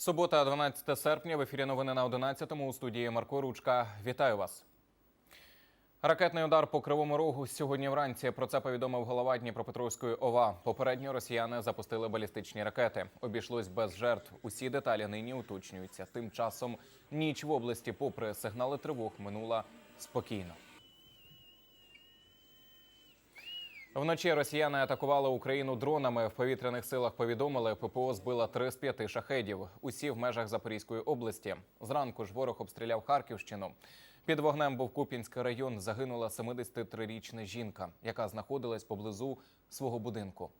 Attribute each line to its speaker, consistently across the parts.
Speaker 1: Субота, 12 серпня. В ефірі новини на 11-му у студії Марко Ручка. Вітаю вас. Ракетний удар по кривому рогу сьогодні вранці. Про це повідомив голова Дніпропетровської ОВА. Попередньо росіяни запустили балістичні ракети. Обійшлось без жертв. Усі деталі нині уточнюються. Тим часом ніч в області, попри сигнали тривог, минула спокійно. Вночі росіяни атакували Україну дронами. В повітряних силах повідомили, ППО збила три з п'яти шахедів. Усі в межах Запорізької області. Зранку ж ворог обстріляв Харківщину. Під вогнем був Купінський район. Загинула 73-річна жінка, яка знаходилась поблизу свого будинку.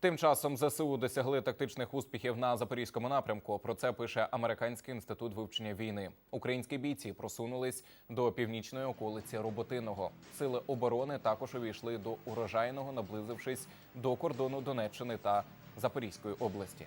Speaker 1: Тим часом ЗСУ досягли тактичних успіхів на запорізькому напрямку. Про це пише Американський інститут вивчення війни. Українські бійці просунулись до північної околиці Роботиного. Сили оборони також увійшли до урожайного, наблизившись до кордону Донеччини та Запорізької області.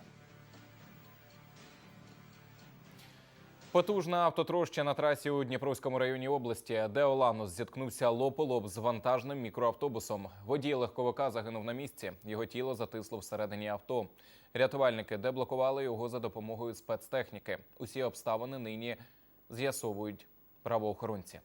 Speaker 1: Потужна автотроща на трасі у Дніпровському районі області, де Оланус зіткнувся лоб у лоб з вантажним мікроавтобусом. Водій легковика загинув на місці. Його тіло затисло всередині авто. Рятувальники деблокували його за допомогою спецтехніки. Усі обставини нині з'ясовують правоохоронці.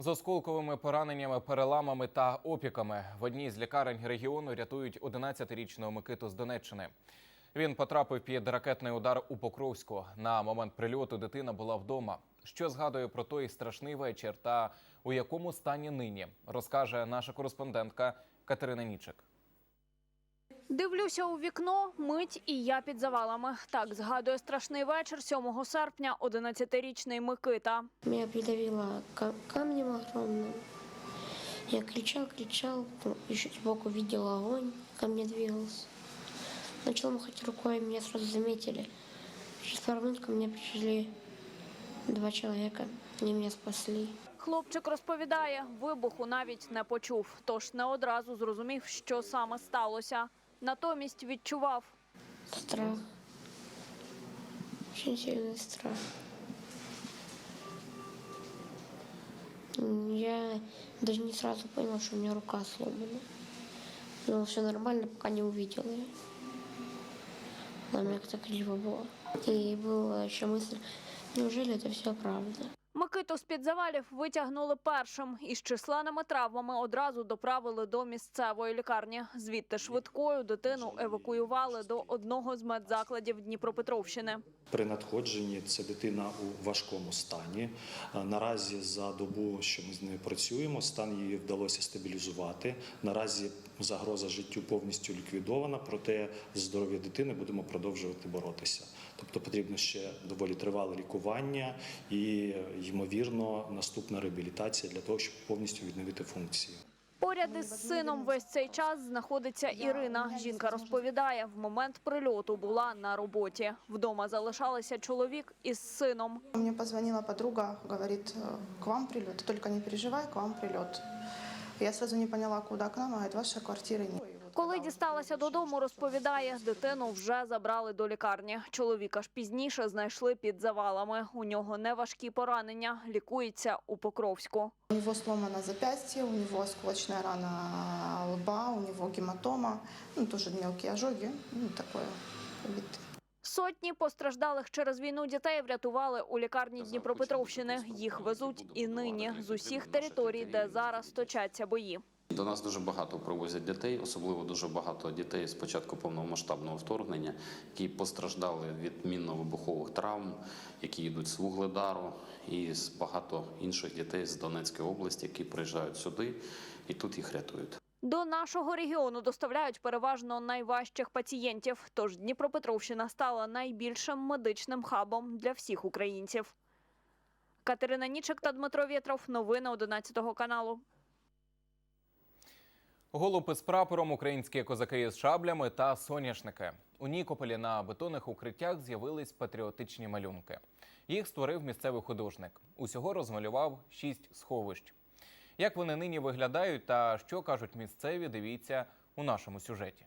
Speaker 1: З осколковими пораненнями, переламами та опіками в одній з лікарень регіону рятують 11-річного Микиту з Донеччини. Він потрапив під ракетний удар у Покровську. На момент прильоту дитина була вдома. Що згадує про той страшний вечір та у якому стані нині, розкаже наша кореспондентка Катерина Нічик.
Speaker 2: Дивлюся у вікно, мить і я під завалами. Так згадує страшний вечір 7 серпня 11-річний Микита.
Speaker 3: Меня придавило ка- камнем огромным. Я кричал, потом еще сбоку видел огонь, ко мне двигался. Начал махать рукой, меня сразу заметили. Через пару минут ко пришли два человека, они меня спасли.
Speaker 2: Хлопчик розповідає, вибуху навіть не почув, тож не одразу зрозумів, що саме сталося. Натомість відчував,
Speaker 3: Страх. Очень сильный страх. Я даже не сразу понял, что у меня рука сломана. Но все нормально, пока не увидел ее. Она у меня как-то криво была. И была еще мысль, неужели это все правда?
Speaker 2: Микиту з-під завалів витягнули першим. Із численними травмами одразу доправили до місцевої лікарні. Звідти швидкою дитину евакуювали до одного з медзакладів Дніпропетровщини.
Speaker 4: При надходженні це дитина у важкому стані. Е, Наразі за добу, що ми з нею працюємо, стан її вдалося стабілізувати. Наразі загроза життю повністю ліквідована, проте здоров'я дитини будемо продовжувати боротися. Тобто потрібно ще доволі тривале лікування і, ймовірно, наступна реабілітація для того, щоб повністю відновити функції.
Speaker 2: Поряд із сином весь цей час знаходиться Ірина. Жінка розповідає, в момент прильоту була на роботі. Вдома залишалися чоловік із сином.
Speaker 5: Мені позвонила подруга, говорит, «Э, к вам прильот, тільки не переживай, к вам прильот. Я одразу не поняла, куди к нам, а говорить, ваша квартира нет.
Speaker 2: Коли дісталася додому, розповідає, дитину вже забрали до лікарні. Чоловіка ж пізніше знайшли під завалами. У нього неважкі поранення, лікується у Покровську.
Speaker 5: У него сломано запястье, у него осколочная рана лба, у него гематома, ну, тоже мелкие ожоги, ну, такое побитое.
Speaker 2: Сотні постраждалих через війну дітей врятували у лікарні Дніпропетровщини. Їх везуть і нині з усіх територій, де зараз точаться бої.
Speaker 6: До нас дуже багато привозять дітей, особливо дуже багато дітей з початку повномасштабного вторгнення, які постраждали від мінно-вибухових травм, які йдуть з вугледару, і з багато інших дітей з Донецької області, які приїжджають сюди і тут їх рятують.
Speaker 2: До нашого регіону доставляють переважно найважчих пацієнтів. Тож Дніпропетровщина стала найбільшим медичним хабом для всіх українців. Катерина Нічик та Дмитро Вєтров. Новини 11 каналу.
Speaker 1: Голуб з прапором, українські козаки з шаблями та соняшники. У Нікополі на бетонних укриттях з'явились патріотичні малюнки. Їх створив місцевий художник. Усього розмалював шість сховищ. Як вони нині виглядають та що кажуть місцеві, дивіться у нашому сюжеті.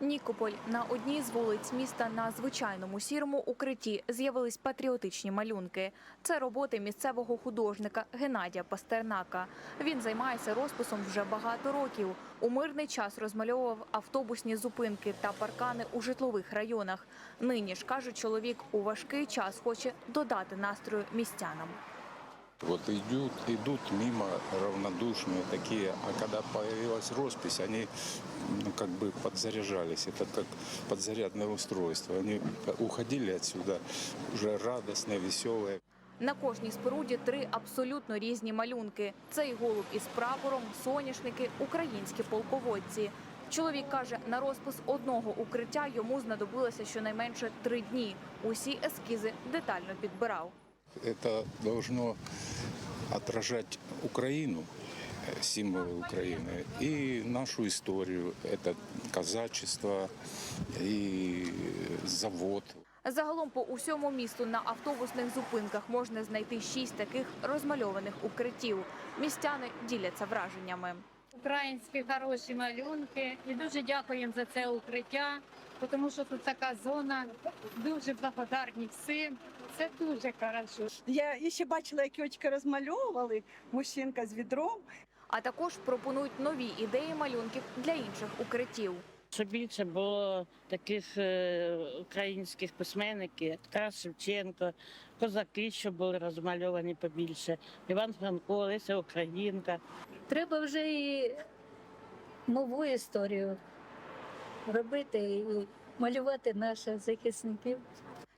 Speaker 7: Нікополь на одній з вулиць міста на звичайному сірому укритті з'явились патріотичні малюнки. Це роботи місцевого художника Геннадія Пастернака. Він займається розписом вже багато років. У мирний час розмальовував автобусні зупинки та паркани у житлових районах. Нині ж каже чоловік, у важкий час хоче додати настрою містянам.
Speaker 8: Вот идут, идут мимо равнодушные такие, а когда появилась роспись, они ну, как бы подзаряжались. Это как подзарядное устройство. Они уходили отсюда уже радостные, веселые.
Speaker 7: На кожній споруді три абсолютно різні малюнки. Цей голуб із прапором, соняшники, українські полководці. Чоловік каже, на розпис одного укриття йому знадобилося щонайменше три дні. Усі ескізи детально підбирав.
Speaker 8: Это должно отражать Украину, э, символы Украины, и нашу историю. Это казачество и завод.
Speaker 7: Загалом по усьому місту на автобусних зупинках можна знайти шість таких розмальованих укриттів. Містяни діляться враженнями.
Speaker 9: українські хороші малюнки. І дуже дякуємо за це укриття, тому що тут така зона. Дуже благодарні всім. Це дуже хорошо.
Speaker 10: Я ще бачила, як очки розмальовували, мужчинка з відром.
Speaker 7: А також пропонують нові ідеї малюнків для інших укриттів.
Speaker 11: Щоб більше було таких е, українських письменників, як Тарас Шевченко, козаки, щоб були розмальовані побільше, Іван Франко, Леся Українка.
Speaker 9: Треба вже і нову історію робити і малювати наших захисників.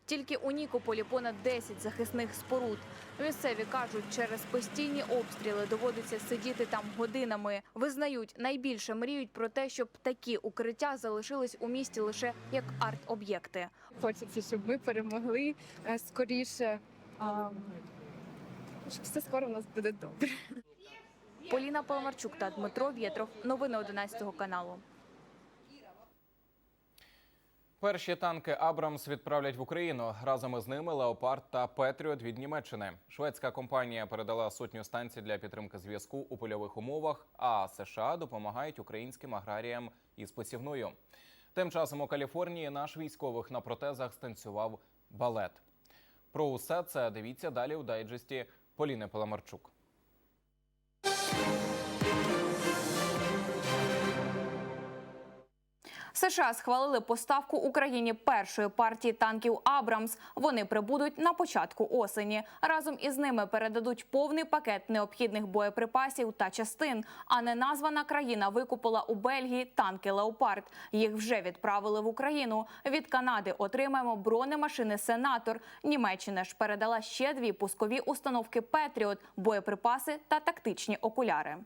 Speaker 7: Тільки у Нікополі понад 10 захисних споруд. Місцеві кажуть, через постійні обстріли доводиться сидіти там годинами. Визнають, найбільше мріють про те, щоб такі укриття залишились у місті лише як арт-об'єкти.
Speaker 12: Хочеться, щоб ми перемогли е, скоріше. Щоб все скоро у нас буде добре.
Speaker 7: Поліна Паламарчук та Дмитро Вєтров. Новини 11 каналу.
Speaker 1: Перші танки Абрамс відправлять в Україну. Разом із ними Леопард та Петріот від Німеччини. Шведська компанія передала сотню станцій для підтримки зв'язку у польових умовах. А США допомагають українським аграріям із посівною. Тим часом у Каліфорнії наш військових на протезах станцював балет. Про усе це дивіться далі у дайджесті Поліни Паламарчук.
Speaker 7: США схвалили поставку Україні першої партії танків Абрамс. Вони прибудуть на початку осені. Разом із ними передадуть повний пакет необхідних боєприпасів та частин. А неназвана країна викупила у Бельгії танки Леопард. Їх вже відправили в Україну. Від Канади отримаємо бронемашини Сенатор. Німеччина ж передала ще дві пускові установки Петріот, боєприпаси та тактичні окуляри.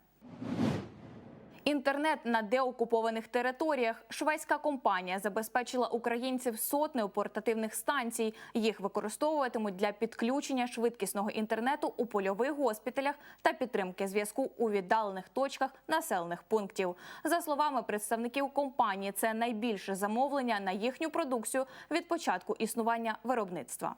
Speaker 7: Інтернет на деокупованих територіях. Шведська компанія забезпечила українців сотнею портативних станцій. Їх використовуватимуть для підключення швидкісного інтернету у польових госпіталях та підтримки зв'язку у віддалених точках населених пунктів. За словами представників компанії, це найбільше замовлення на їхню продукцію від початку існування виробництва.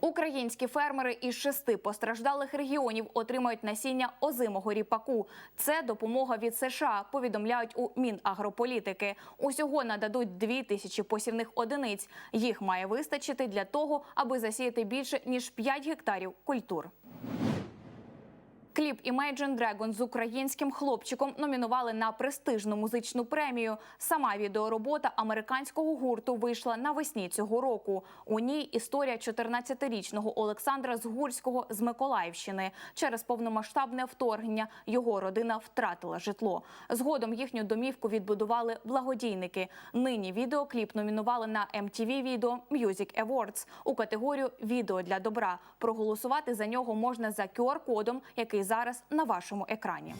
Speaker 7: Українські фермери із шести постраждалих регіонів отримають насіння озимого ріпаку. Це допомога від США. Повідомляють у Мінагрополітики. Усього нададуть дві тисячі посівних одиниць. Їх має вистачити для того, аби засіяти більше ніж 5 гектарів культур. Кліп Imagine Dragon з українським хлопчиком номінували на престижну музичну премію. Сама відеоробота американського гурту вийшла навесні цього року. У ній історія 14-річного Олександра Згурського з Миколаївщини. Через повномасштабне вторгнення його родина втратила житло. Згодом їхню домівку відбудували благодійники. Нині відеокліп номінували на MTV Video Music Awards у категорію Відео для добра. Проголосувати за нього можна за QR-кодом, який зараз на вашому екрані.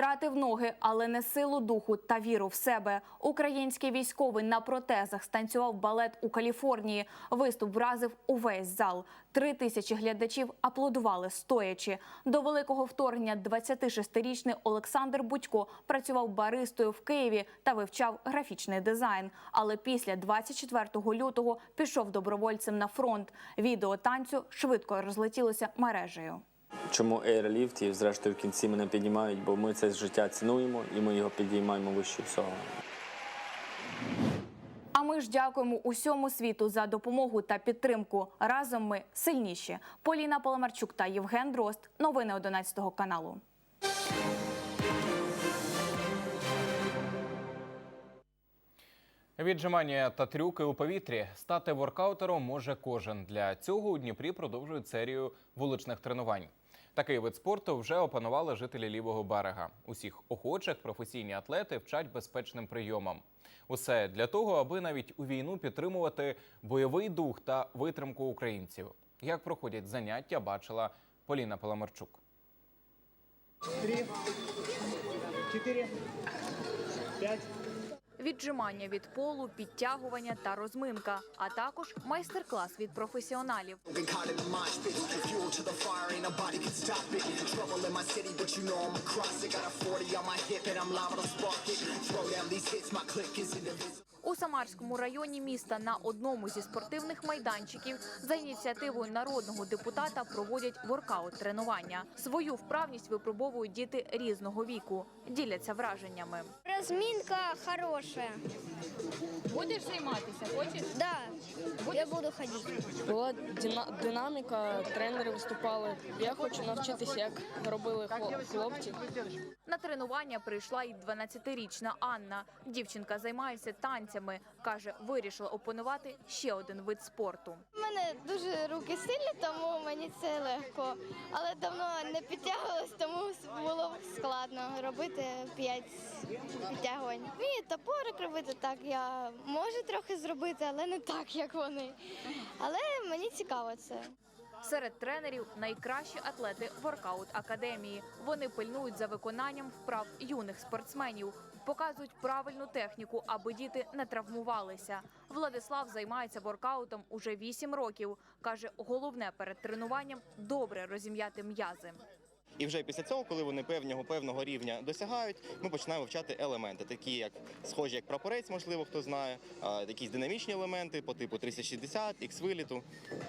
Speaker 7: Втрати
Speaker 13: в ноги, але не силу духу та віру в себе. Український військовий на протезах станцював балет у Каліфорнії. Виступ вразив увесь зал. Три тисячі глядачів аплодували стоячи. До великого вторгнення 26-річний Олександр Будько працював баристою в Києві та вивчав графічний дизайн. Але після 24 лютого пішов добровольцем на фронт. Відео танцю швидко розлетілося мережею.
Speaker 14: Чому Airlift і зрештою в кінці мене піднімають, бо ми це життя цінуємо і ми його підіймаємо вище всього.
Speaker 13: А ми ж дякуємо усьому світу за допомогу та підтримку. Разом ми сильніші. Поліна Поломарчук та Євген Дрозд. Новини 11 каналу.
Speaker 1: Віджимання та трюки у повітрі стати воркаутером може кожен. Для цього у Дніпрі продовжують серію вуличних тренувань. Такий вид спорту вже опанували жителі лівого берега. Усіх охочих професійні атлети вчать безпечним прийомам. Усе для того, аби навіть у війну підтримувати бойовий дух та витримку українців. Як проходять заняття, бачила Поліна Паламарчук.
Speaker 15: Три, четыре, пять.
Speaker 7: Віджимання від полу, підтягування та розминка, а також майстер-клас від професіоналів. У Самарському районі міста на одному зі спортивних майданчиків за ініціативою народного депутата проводять воркаут-тренування. Свою вправність випробовують діти різного віку, діляться враженнями.
Speaker 10: Разминка хорошая.
Speaker 16: Будеш займатися? Хочеш?
Speaker 10: Да, я буду ходить.
Speaker 17: Була динаміка, тренери виступали. Я хочу навчитися, як робили хлопці.
Speaker 7: На тренування прийшла й 12-річна Анна. Дівчинка займається танцями. Каже, вирішила опанувати ще один вид спорту.
Speaker 10: У мене дуже руки сильні, тому мені це легко. Але давно не підтягувалась, тому було складно робити п'ять підтягувань. Вмію топорик робити так. Я можу трохи зробити, але не так, як вони. Але мені цікаво це.
Speaker 7: Серед тренерів найкращі атлети воркаут академії. Вони пильнують за виконанням вправ юних спортсменів, показують правильну техніку, аби діти не травмувалися. Владислав займається воркаутом уже 8 років. каже, головне перед тренуванням добре розім'яти м'язи.
Speaker 15: І вже після цього, коли вони певного певного рівня досягають, ми починаємо вивчати елементи, такі як схожі як прапорець, можливо, хто знає, якісь динамічні елементи по типу 360, ікс-виліту.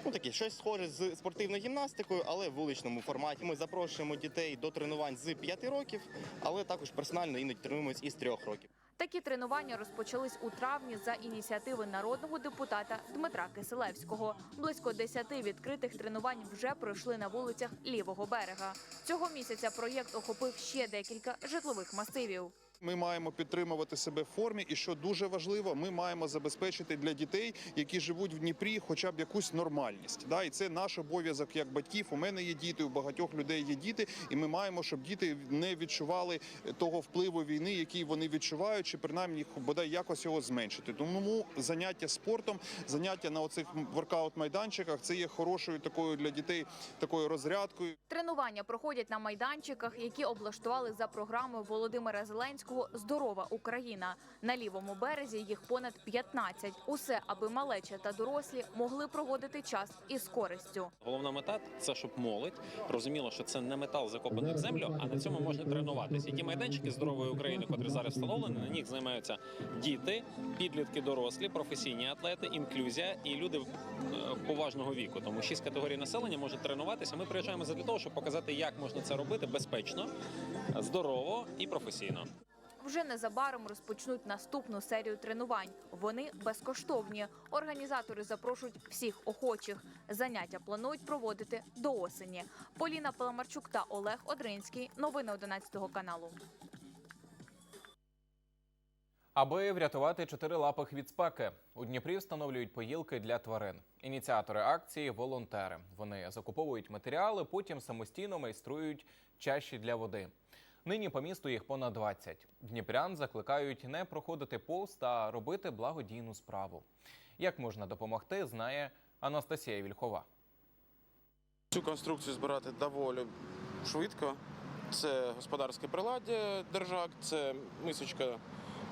Speaker 15: Ну такі щось схоже з спортивною гімнастикою, але в вуличному форматі. Ми запрошуємо дітей до тренувань з 5 років, але також персонально іноді тренуємось із 3 років.
Speaker 7: Такі тренування розпочались у травні за ініціативи народного депутата Дмитра Киселевського. Близько 10 відкритих тренувань вже пройшли на вулицях лівого берега. Цього місяця проєкт охопив ще декілька житлових масивів.
Speaker 18: Ми маємо підтримувати себе в формі, і що дуже важливо, ми маємо забезпечити для дітей, які живуть в Дніпрі, хоча б якусь нормальність. Да, і це наш обов'язок як батьків. У мене є діти, у багатьох людей є діти, і ми маємо, щоб діти не відчували того впливу війни, який вони відчувають, чи принаймні бодай якось його зменшити. Тому заняття спортом, заняття на оцих воркаут-майданчиках це є хорошою такою для дітей такою розрядкою.
Speaker 7: Тренування проходять на майданчиках, які облаштували за програмою Володимира Зеленського Здорова Україна. На лівому березі їх понад 15. Усе, аби малеча та дорослі могли проводити час із користю.
Speaker 19: Головна мета це щоб молодь розуміла, що це не метал закопаний в землю, а на цьому можна тренуватися. І ті майданчики здорової України, котрі зараз встановлені, на них займаються діти, підлітки, дорослі, професійні атлети, інклюзія і люди е, поважного віку. Тому шість категорій населення можуть тренуватися. Ми приїжджаємо для того, щоб показати, як можна це робити безпечно, здорово і професійно.
Speaker 7: Вже незабаром розпочнуть наступну серію тренувань. Вони безкоштовні. Організатори запрошують всіх охочих. Заняття планують проводити до осені. Поліна Паламарчук та Олег Одринський. Новини 11 каналу.
Speaker 1: Аби врятувати чотирилапих від спеки, у Дніпрі встановлюють поїлки для тварин. Ініціатори акції волонтери. Вони закуповують матеріали, потім самостійно майструють чаші для води. Нині по місту їх понад 20. Дніпрян закликають не проходити повз та робити благодійну справу. Як можна допомогти, знає Анастасія Вільхова.
Speaker 20: Цю конструкцію збирати доволі швидко. Це господарське приладдя держак, це мисочка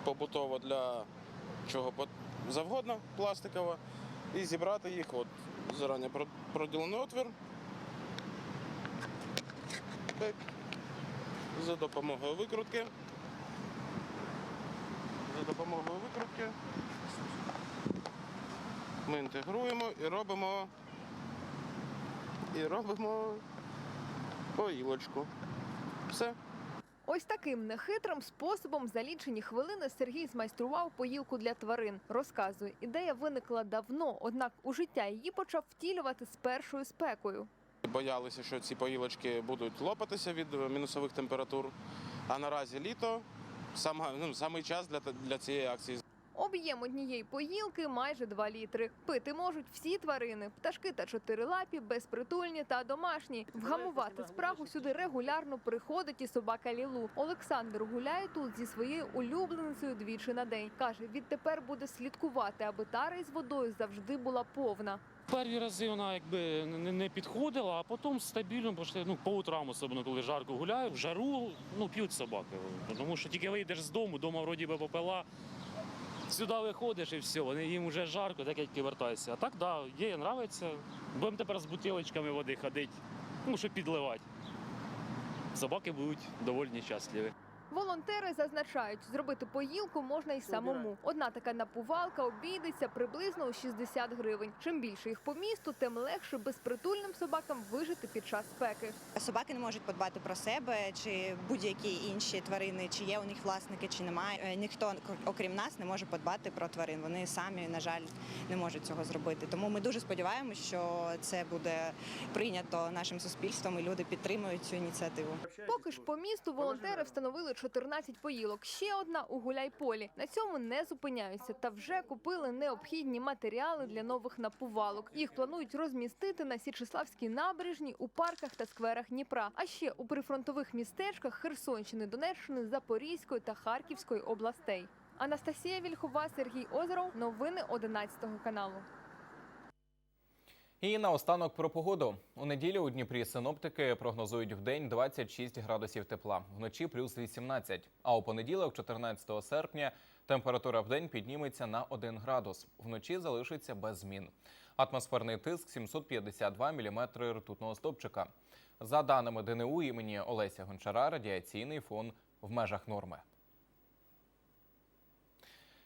Speaker 20: побутова для чого завгодно, пластикова. І зібрати їх, от зарані про- проділений отвір. За допомогою викрутки. За допомогою викрутки ми інтегруємо і робимо і робимо поїлочку. Все.
Speaker 12: Ось таким нехитрим способом за лічені хвилини Сергій змайстрував поїлку для тварин. Розказує, ідея виникла давно, однак у життя її почав втілювати з першою спекою.
Speaker 20: Боялися, що ці поїлочки будуть лопатися від мінусових температур. А наразі літо саме, ну, час для, для цієї акції.
Speaker 12: Об'єм однієї поїлки майже 2 літри. Пити можуть всі тварини: пташки та чотирилапі, безпритульні та домашні. Вгамувати спрагу сюди регулярно приходить і собака Лілу. Олександр гуляє тут зі своєю улюбленицею двічі на день. каже, відтепер буде слідкувати, аби тара із водою завжди була повна.
Speaker 21: Перші рази вона якби не, підходила, а потім стабільно пішли. Ну, по утрам, особливо коли жарко гуляю, в жару ну, п'ють собаки. Тому що тільки вийдеш з дому, вдома вроді би попила. Сюди виходиш і все, вони їм вже жарко, так як вертайся. А так, да, є, нравиться. Будемо тепер з бутилочками води ходити, ну, щоб підливати. Собаки будуть доволі щасливі.
Speaker 12: Волонтери зазначають, зробити поїлку можна й самому. Одна така напувалка обійдеться приблизно у 60 гривень. Чим більше їх по місту, тим легше безпритульним собакам вижити під час спеки.
Speaker 22: Собаки не можуть подбати про себе чи будь-які інші тварини, чи є у них власники, чи немає. Е, Ніхто окрім нас не може подбати про тварин. Вони самі, на жаль, не можуть цього зробити. Тому ми дуже сподіваємося, що це буде прийнято нашим суспільством, і люди підтримують цю ініціативу.
Speaker 12: Поки ж по місту волонтери встановили 14 поїлок. Ще одна у гуляйполі. На цьому не зупиняються та вже купили необхідні матеріали для нових напувалок. Їх планують розмістити на Січеславській набережній, у парках та скверах Дніпра, а ще у прифронтових містечках Херсонщини, Донеччини, Запорізької та Харківської областей. Анастасія Вільхова, Сергій Озеров. Новини 11 каналу.
Speaker 1: І наостанок про погоду. У неділю у Дніпрі синоптики прогнозують вдень 26 градусів тепла, вночі плюс 18. А у понеділок, 14 серпня, температура вдень підніметься на 1 градус. Вночі залишиться без змін. Атмосферний тиск 752 мм ртутного стопчика. За даними ДНУ імені Олеся Гончара, радіаційний фон в межах норми.